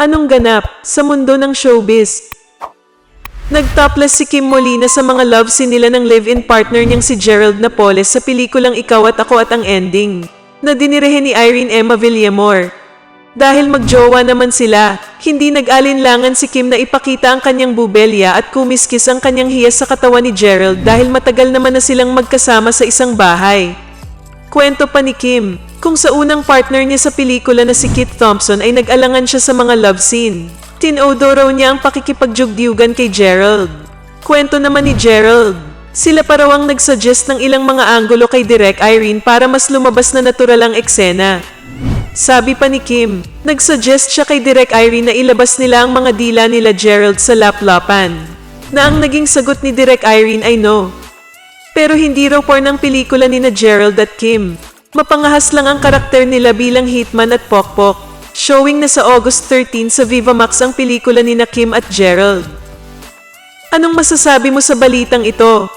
Anong ganap sa mundo ng showbiz? Nagtopless si Kim Molina sa mga love scene nila ng live-in partner niyang si Gerald Napoles sa pelikulang Ikaw at Ako at ang Ending, na dinirehe ni Irene Emma Villamor. Dahil magjowa naman sila, hindi nag-alinlangan si Kim na ipakita ang kanyang bubelya at kumiskis ang kanyang hiyas sa katawan ni Gerald dahil matagal naman na silang magkasama sa isang bahay. Kwento pa ni Kim, kung sa unang partner niya sa pelikula na si Kit Thompson ay nag-alangan siya sa mga love scene. Tinodo raw niya ang pakikipagjugdiugan kay Gerald. Kwento naman ni Gerald, sila pa raw ang nagsuggest ng ilang mga anggulo kay Direk Irene para mas lumabas na natural ang eksena. Sabi pa ni Kim, nagsuggest siya kay Direk Irene na ilabas nila ang mga dila nila Gerald sa laplapan. Na ang naging sagot ni Direk Irene ay no. Pero hindi raw porn ang pelikula ni na Gerald at Kim. Mapangahas lang ang karakter nila bilang Hitman at Pokpok. Showing na sa August 13 sa Viva Max ang pelikula ni na Kim at Gerald. Anong masasabi mo sa balitang ito?